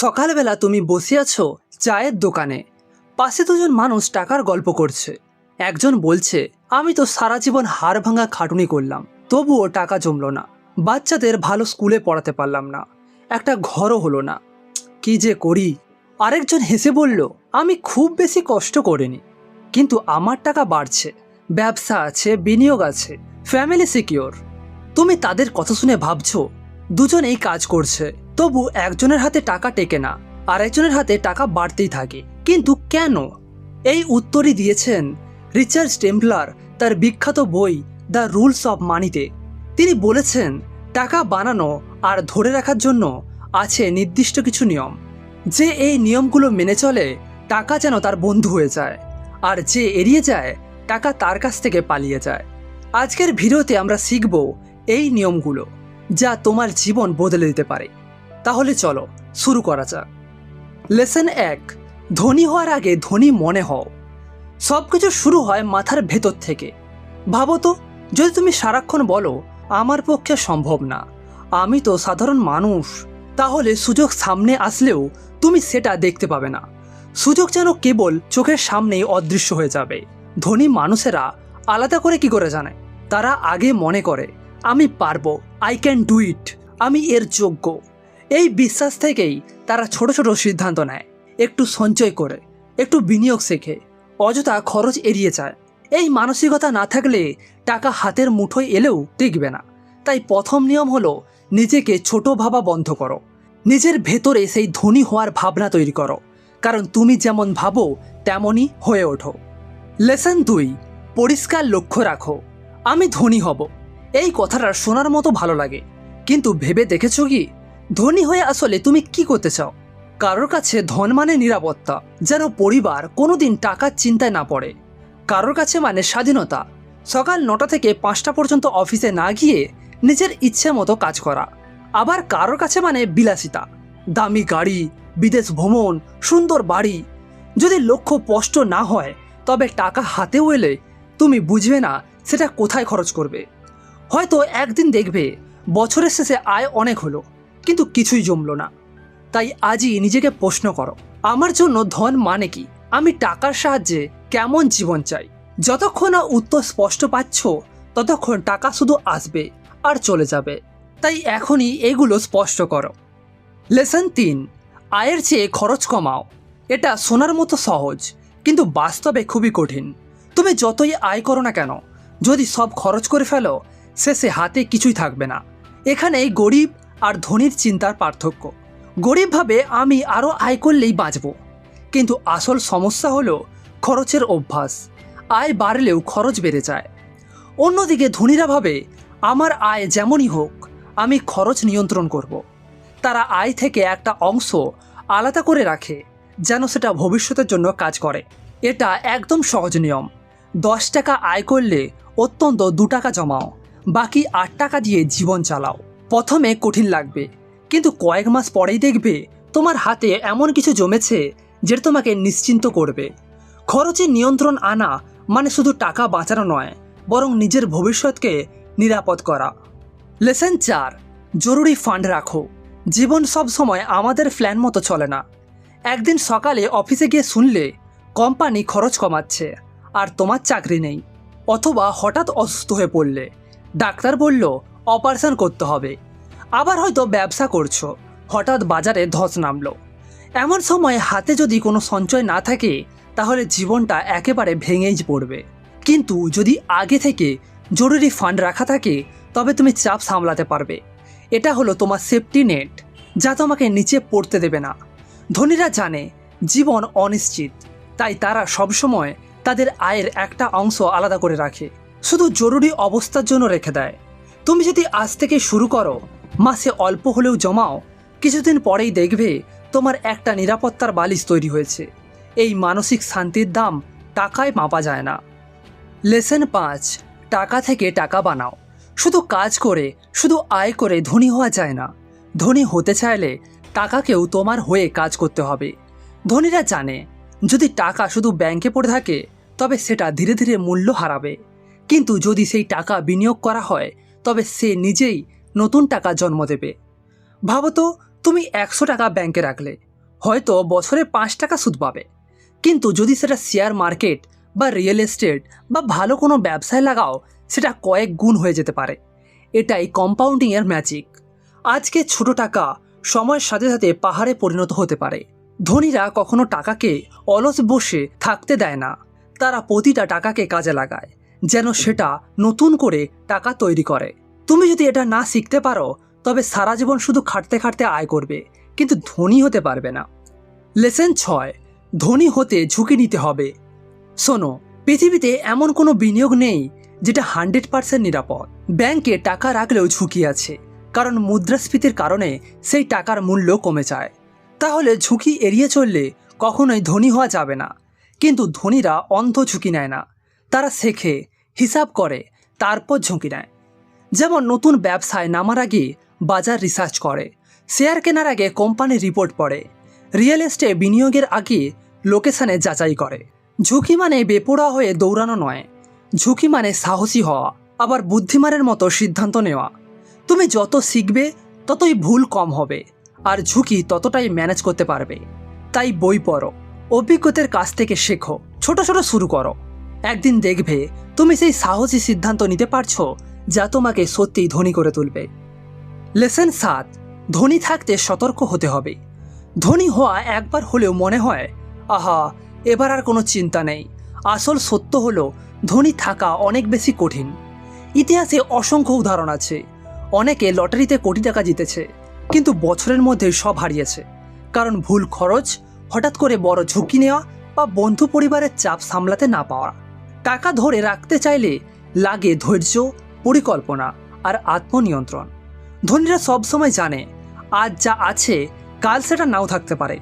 সকালবেলা তুমি বসে আছো চায়ের দোকানে। পাশে দুজন মানুষ টাকার গল্প করছে। একজন বলছে, আমি তো সারা জীবন হাড় ভাঙা খাটুনি করলাম, তবুও টাকা জমল না, বাচ্চাদের ভালো স্কুলে পড়াতে পারলাম না, একটা ঘরও হলো না। কি যে করি? আরেকজন হেসে বলল, আমি খুব বেশি কষ্ট করিনি, কিন্তু আমার টাকা বাড়ছে, ব্যবসা আছে, বিনিয়োগ আছে ফ্যামিলি সিকিওর তুমি তাদের কথা শুনে ভাবছ দুজনেই কাজ করছে। তবু একজনের হাতে টাকা টেকে না, আর একজনের হাতে টাকা বাড়তেই থাকে। কিন্তু কেন? এই উত্তরই দিয়েছেন রিচার্ড টেম্পলার তার বিখ্যাত বই দ্য রুলস অব মানিতে। তিনি বলেছেন, টাকা বানানো আর ধরে রাখার জন্য আছে নির্দিষ্ট কিছু নিয়ম। যে এই নিয়মগুলো মেনে চলে, টাকা যেন তার বন্ধু হয়ে যায়, আর যে এড়িয়ে যায়, টাকা তার কাছ থেকে পালিয়ে যায়। আজকের ভিডিওতে আমরা শিখব এই নিয়মগুলো, যা তোমার জীবন বদলে দিতে পারে। তাহলে চলো, শুরু করা যাক। লেসন এক, ধনী হওয়ার আগে ধনী মনে হও। সব কিছু শুরু হয় মাথার ভেতর থেকে। ভাবো তো, যদি তুমি সারাক্ষণ বলো, আমার পক্ষে সম্ভব না, আমি তো সাধারণ মানুষ তাহলে সুযোগ সামনে আসলেও তুমি সেটা দেখতে পাবে না। সুযোগ যেন কেবল চোখের সামনেই অদৃশ্য হয়ে যাবে। ধনী মানুষেরা আলাদা করে কি করে জানে? তারা আগে মনে করে, আমি পারব আই ক্যান ডু ইট আমি এর যোগ্য। এই বিশ্বাস থেকেই তারা ছোট ছোট সিদ্ধান্ত নেয়। একটু সঞ্চয় করে, একটু বিনিয়োগ শেখে, অযথা খরচ এড়িয়ে যায়। এই মানসিকতা না থাকলে টাকা হাতের মুঠোয় এলেও টিকবে না। তাই প্রথম নিয়ম হলো নিজেকে ছোট ভাবা বন্ধ করো। নিজের ভেতরে সেই ধনী হওয়ার ভাবনা তৈরি করো। কারণ তুমি যেমন ভাবো, তেমনই হয়ে ওঠো। লেসন দুই, পরিষ্কার লক্ষ্য রাখো। আমি ধনী হব। এই কথাটা শোনার মতো ভালো লাগে। কিন্তু ভেবে দেখেছ কি? ধনী হয়ে আসলে তুমি কি করতে চাও? কারোর কাছে ধন মানে নিরাপত্তা, যেন পরিবার কোনোদিন টাকার চিন্তায় না পড়ে। কারোর কাছে মানে স্বাধীনতা, সকাল নটা থেকে পাঁচটা পর্যন্ত অফিসে না গিয়ে নিজের ইচ্ছে মতো কাজ করা। আবার কারোর কাছে মানে বিলাসিতা, দামি গাড়ি, বিদেশ ভ্রমণ, সুন্দর বাড়ি। যদি লক্ষ্য স্পষ্ট না হয়, তবে টাকা হাতেও এলে তুমি বুঝবে না সেটা কোথায় খরচ করবে। হয়তো একদিন দেখবে, বছরের শেষে আয় অনেক হলো। কিন্তু কিছুই জমলো না। তাই আজই নিজেকে প্রশ্ন করো, আমার জন্য ধন মানে কি? আমি টাকার সাহায্যে কেমন জীবন চাই? যতক্ষণ না উত্তর স্পষ্ট পাচ্ছ, ততক্ষণ টাকা শুধু আসবে আর চলে যাবে। তাই এখনই এগুলো স্পষ্ট করো। লেসন তিন, আয়ের চেয়ে খরচ কমাও। এটা শোনার মতো সহজ, কিন্তু বাস্তবে খুবই কঠিন। তুমি যতই আয় করো না কেন, যদি সব খরচ করে ফেলো, শেষে হাতে কিছুই থাকবে না। এখানেই গরিব আর ধনীর চিন্তার পার্থক্য। গরিবভাবে আমি আরও আয় করলেই বাঁচব। কিন্তু আসল সমস্যা হলো খরচের অভ্যাস। আয় বাড়লেও খরচ বেড়ে যায়। অন্যদিকে ধনীরা ভাবে, আমার আয় যেমনই হোক, আমি খরচ নিয়ন্ত্রণ করব। তারা আয় থেকে একটা অংশ আলাদা করে রাখে, যেন সেটা ভবিষ্যতের জন্য কাজ করে। এটা একদম সহজ নিয়ম। দশ টাকা আয় করলে অত্যন্ত দু টাকা জমাও, বাকি আট টাকা দিয়ে জীবন চালাও। প্রথমে কঠিন লাগবে। কিন্তু কয়েক মাস পরেই দেখবে তোমার হাতে এমন কিছু জমেছে যেটা তোমাকে নিশ্চিন্ত করবে। খরচে নিয়ন্ত্রণ আনা মানে শুধু টাকা বাঁচানো নয়, বরং নিজের ভবিষ্যৎকে নিরাপদ করা। লেসন চার, জরুরি ফান্ড রাখো। জীবন সব সময় আমাদের প্ল্যান মতো চলে না। একদিন সকালে অফিসে গিয়ে শুনলে কোম্পানি খরচ কমাচ্ছে, আর তোমার চাকরি নেই। অথবা হঠাৎ অসুস্থ হয়ে পড়লে। ডাক্তার বলল অপারেশন করতে হবে। আবার হয়তো ব্যবসা করছ। হঠাৎ বাজারে ধস নামলো। এমন সময় হাতে যদি কোনো সঞ্চয় না থাকে, তাহলে জীবনটা একেবারে ভেঙেই পড়বে। কিন্তু যদি আগে থেকে জরুরি ফান্ড রাখা থাকে, তবে তুমি চাপ সামলাতে পারবে। এটা হলো তোমার সেফটি নেট যা তোমাকে নিচে পড়তে দেবে না। ধনীরা জানে, জীবন অনিশ্চিত। তাই তারা সবসময় তাদের আয়ের একটা অংশ আলাদা করে রাখে। শুধু জরুরি অবস্থার জন্য রেখে দেয়। তুমি যদি আজ থেকে শুরু করো, মাসে অল্প হলেও জমাও, কিছুদিন পরেই দেখবে তোমার একটা নিরাপত্তার বালিশ তৈরি হয়েছে। এই মানসিক শান্তির দাম টাকায় মাপা যায় না। লেসন পাঁচ, টাকা থেকে টাকা বানাও। শুধু কাজ করে, শুধু আয় করে ধনী হওয়া যায় না। ধনী হতে চাইলে টাকাকেও তোমার হয়ে কাজ করতে হবে। ধনীরা জানে, যদি টাকা শুধু ব্যাংকে পড়ে থাকে, তবে সেটা ধীরে ধীরে মূল্য হারাবে। কিন্তু যদি সেই টাকা বিনিয়োগ করা হয় তবে সে নিজেই নতুন টাকা জন্ম দেবে। ভাবো তো, তুমি একশো টাকা ব্যাংকে রাখলে। হয়তো বছরে পাঁচ টাকা সুদ পাবে। কিন্তু যদি সেটা শেয়ার মার্কেট বা রিয়েল এস্টেট বা ভালো কোনো ব্যবসায় লাগাও, সেটা কয়েক গুণ হয়ে যেতে পারে। এটাই কম্পাউন্ডিংয়ের ম্যাজিক আজকে ছোট টাকা সময়ের সাথে সাথে পাহাড়ে পরিণত হতে পারে। ধনীরা কখনো টাকাকে অলস বসে থাকতে দেয় না। তারা প্রতিটা টাকাকে কাজে লাগায়। যেন সেটা নতুন করে টাকা তৈরি করে। তুমি যদি এটা না শিখতে পারো, তবে সারা জীবন শুধু খাটতে খাটতে আয় করবে, কিন্তু ধনী হতে পারবে না। লেসেন ছয়, ধনী হতে ঝুঁকি নিতে হবে। শোনো, পৃথিবীতে এমন কোনো বিনিয়োগ নেই যেটা হান্ড্রেড পার্সেন্ট নিরাপদ। ব্যাংকে টাকা রাখলেও ঝুঁকি আছে, কারণ মুদ্রাস্ফীতির কারণে সেই টাকার মূল্য কমে যায়। তাহলে ঝুঁকি এড়িয়ে চললে কখনোই ধনী হওয়া যাবে না। কিন্তু ধনীরা অন্ধ ঝুঁকি নেয় না। তারা শেখে হিসাব করে, তারপর ঝুঁকি নেয়। যেমন নতুন ব্যবসায় নামার আগে বাজার রিসার্চ করে শেয়ার কেনার আগে কোম্পানির রিপোর্ট পড়ে রিয়েল এস্টে বিনিয়োগের আগে লোকেশানে যাচাই করে। ঝুঁকি মানে বেপোড়া হয়ে দৌড়ানো নয়, ঝুঁকি মানে সাহসী হওয়া, আবার বুদ্ধিমানের মতো সিদ্ধান্ত নেওয়া। তুমি যত শিখবে, ততই ভুল কম হবে, আর ঝুঁকি ততটাই ম্যানেজ করতে পারবে। তাই বই পড়ো, অভিজ্ঞতার কাছ থেকে শেখো, ছোট ছোট শুরু করো। একদিন দেখবে তুমি সেই সাহসী সিদ্ধান্ত নিতে পারছ যা তোমাকে সত্যিই ধনী করে তুলবে। লেসেন সাত, ধনী থাকতে সতর্ক হতে হবে। ধনী হওয়া একবার হলেও মনে হয়, আহা, এবার আর কোনো চিন্তা নেই। আসল সত্য হলো, ধনী থাকা অনেক বেশি কঠিন। ইতিহাসে অসংখ্য উদাহরণ আছে। অনেকে লটারিতে কোটি টাকা জিতেছে, কিন্তু বছরের মধ্যে সব হারিয়েছে। কারণ ভুল খরচ, হঠাৎ করে বড় ঝুঁকি নেওয়া বা বন্ধু পরিবারের চাপ সামলাতে না পাওয়া। টাকা ধরে রাখতে চাইলে লাগে ধৈর্য, পরিকল্পনা আর আত্মনিয়ন্ত্রণ। ধনীরা সবসময় জানে, আজ যা আছে, কাল সেটা নাও থাকতে পারে।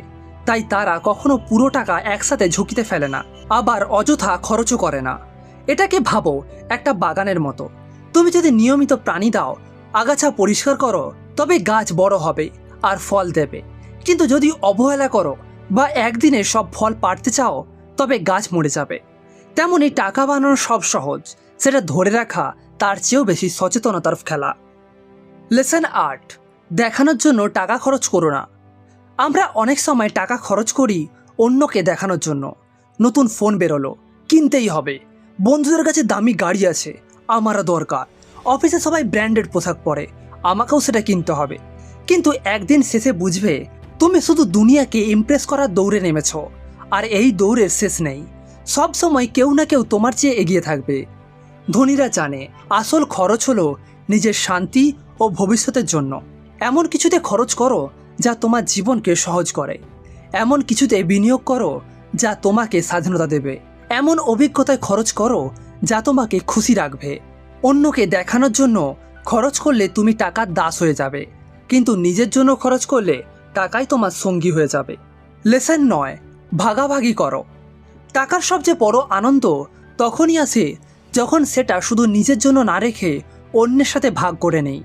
তাই তারা কখনো পুরো টাকা একসাথে ঝুঁকিতে ফেলে না, আবার অযথা খরচও করে না। এটাকে ভাবো, একটা বাগানের মতো। তুমি যদি নিয়মিত প্রাণী দাও, আগাছা পরিষ্কার করো, তবে গাছ বড় হবে আর ফল দেবে। কিন্তু যদি অবহেলা করো বা একদিনে সব ফল পাড়তে চাও, তবে গাছ মরে যাবে। তেমনই টাকা বানানো সব সহজ। সেটা ধরে রাখা, তার চেয়েও বেশি সচেতনতার খেলা। লেসন আর্ট দেখানোর জন্য টাকা খরচ করো না। আমরা অনেক সময় টাকা খরচ করি অন্যকে দেখানোর জন্য। নতুন ফোন বেরোলো, কিনতেই হবে। বন্ধুদের কাছে দামি গাড়ি আছে, আমারও দরকার। অফিসে সবাই ব্র্যান্ডেড পোশাক পরে, আমাকেও সেটা কিনতে হবে। কিন্তু একদিন শেষে বুঝবে, তুমি শুধু দুনিয়াকে ইমপ্রেস করার দৌড়ে নেমেছ, আর এই দৌড়ের শেষ নেই। সব সময় কেউ না কেউ তোমার চেয়ে এগিয়ে থাকবে। ধনীরা জানে, আসল খরচ হলো নিজের শান্তি ও ভবিষ্যতের জন্য। এমন কিছুতে খরচ করো যা তোমার জীবনকে সহজ করে। এমন কিছুতে বিনিয়োগ করো যা তোমাকে স্বাধীনতা দেবে। এমন অভিজ্ঞতায় খরচ করো যা তোমাকে খুশি রাখবে। অন্যকে দেখানোর জন্য খরচ করলে তুমি টাকার দাস হয়ে যাবে। কিন্তু নিজের জন্য খরচ করলে টাকাই তোমার সঙ্গী হয়ে যাবে। লেসন নয়, ভাগাভাগি করো। টাকার সবচেয়ে বড় আনন্দ তখনই আসে যখন সেটা শুধু নিজের জন্য না রেখে অন্যের সাথে ভাগ করে নেই।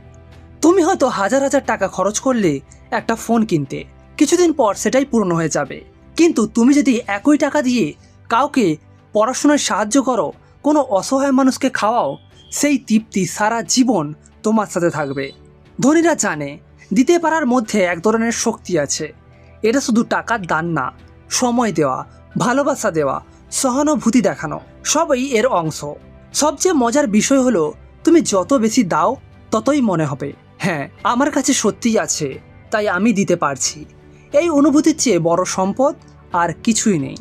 তুমি হয়তো হাজার হাজার টাকা খরচ করলে একটা ফোন কিনতে। কিছুদিন পর সেটাই পূর্ণ হয়ে যাবে। কিন্তু তুমি যদি একই টাকা দিয়ে কাউকে পড়াশোনায় সাহায্য করো, কোনো অসহায় মানুষকে খাওয়াও, সেই তৃপ্তি সারা জীবন তোমার সাথে থাকবে। ধনীরা জানে দিতে পারার মধ্যে এক ধরনের শক্তি আছে। এটা শুধু টাকার দান না, সময় দেওয়া ভালোবাসা দেওয়া, সহানুভূতি দেখানো, সবই এর অংশ। সবচেয়ে মজার বিষয় হলো, তুমি যত বেশি দাও, ততই মনে হবে। হ্যাঁ আমার কাছে সত্যিই আছে, তাই আমি দিতে পারছি। এই অনুভূতির চেয়ে বড় সম্পদ আর কিছুই নেই।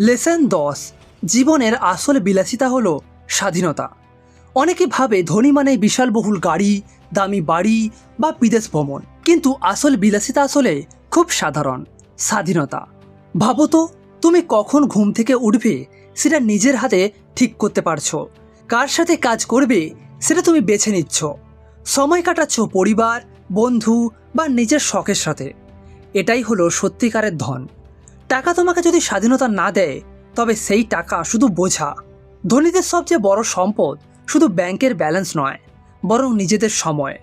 লেসন দশ, জীবনের আসল বিলাসিতা হলো স্বাধীনতা। অনেকে ভাবে ধনী মানে বিশালবহুল গাড়ি, দামি বাড়ি বা বিদেশ ভ্রমণ। কিন্তু আসল বিলাসিতা আসলে খুব সাধারণ, স্বাধীনতা। ভাবো তো তুমি কখন ঘুম থেকে উঠবে সেটা নিজের হাতে ঠিক করতে পারছ। কার সাথে কাজ করবে সেটা তুমি বেছে নিচ্ছ। সময় কাটাচ্ছ পরিবার, বন্ধু বা নিজের শখের সাথে। এটাই হলো সত্যিকারের ধন। টাকা তোমাকে যদি স্বাধীনতা না দেয়, তবে সেই টাকা শুধু বোঝা। ধনীদের সবচেয়ে বড় সম্পদ শুধু ব্যাংকের ব্যালেন্স নয়, বরং নিজেদের সময়।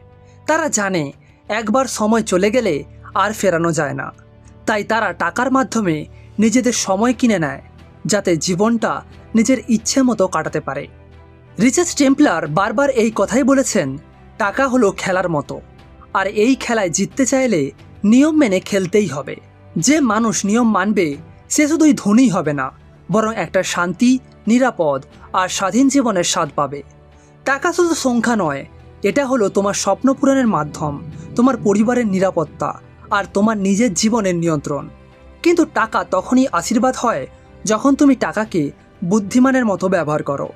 তারা জানে একবার সময় চলে গেলে আর ফেরানো যায় না। তাই তারা টাকার মাধ্যমে নিজেদের সময় কিনে নেয়, যাতে জীবনটা নিজের ইচ্ছে মতো কাটাতে পারে। রিচার্ড টেম্পলার বারবার এই কথাই বলেছেন, টাকা হলো খেলার মতো। আর এই খেলায় জিততে চাইলে নিয়ম মেনে খেলতেই হবে। যে মানুষ নিয়ম মানবে, সে শুধুই ধনী হবে না, বরং একটা শান্তি, নিরাপদ আর স্বাধীন জীবনের স্বাদ পাবে। টাকা শুধু সংখ্যা নয়, এটা হলো তোমার স্বপ্ন পূরণের মাধ্যম, তোমার পরিবারের নিরাপত্তা আর তোমার নিজের জীবনের নিয়ন্ত্রণ। কিন্তু টাকা তখনই আশীর্বাদ হয় যখন তুমি টাকাকে বুদ্ধিমানের মতো ব্যবহার করো।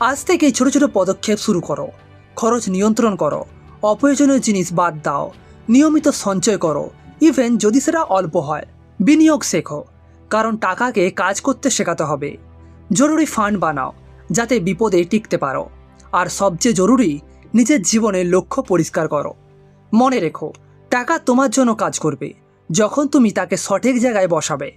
আজ থেকেই ছোট ছোট পদক্ষেপ শুরু করো। খরচ নিয়ন্ত্রণ করো। অপ্রয়োজনীয় জিনিস বাদ দাও। নিয়মিত সঞ্চয় করো। ইভেন যদি সেটা অল্প হয়, বিনিয়োগ শেখো। কারণ টাকাকে কাজ করতে শেখাতে হবে। জরুরি ফান্ড বানাও, যাতে বিপদে টিকতে পারো। আর সবচেয়ে জরুরি, নিজের জীবনের লক্ষ্য পরিষ্কার করো। মনে রেখো, টাকা তোমার জন্য কাজ করবে। যখন তুমি তাকে সঠিক জায়গায় বসাবে।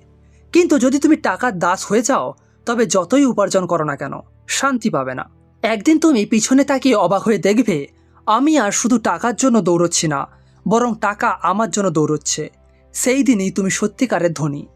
কিন্তু যদি তুমি টাকার দাস হয়ে যাও, তবে যতই উপার্জন করো না কেন, শান্তি পাবে না। একদিন তুমি পিছনে তাকিয়ে অবাক হয়ে দেখবে, আমি আর শুধু টাকার জন্য দৌড়চ্ছি না, বরং টাকা আমার জন্য দৌড়চ্ছে। সেই দিনই তুমি সত্যিকারের ধনী।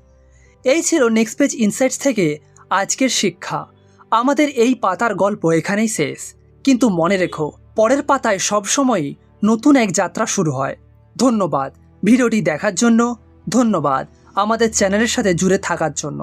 এই ছিল নেক্সট পেজ ইনসাইটস থেকে আজকের শিক্ষা। আমাদের এই পাতার গল্প এখানেই শেষ। কিন্তু মনে রেখো, পরের পাতায় সবসময়ই নতুন এক যাত্রা শুরু হয়। ধন্যবাদ। ভিডিওটি দেখার জন্য ধন্যবাদ আমাদের চ্যানেলের সাথে জুড়ে থাকার জন্য।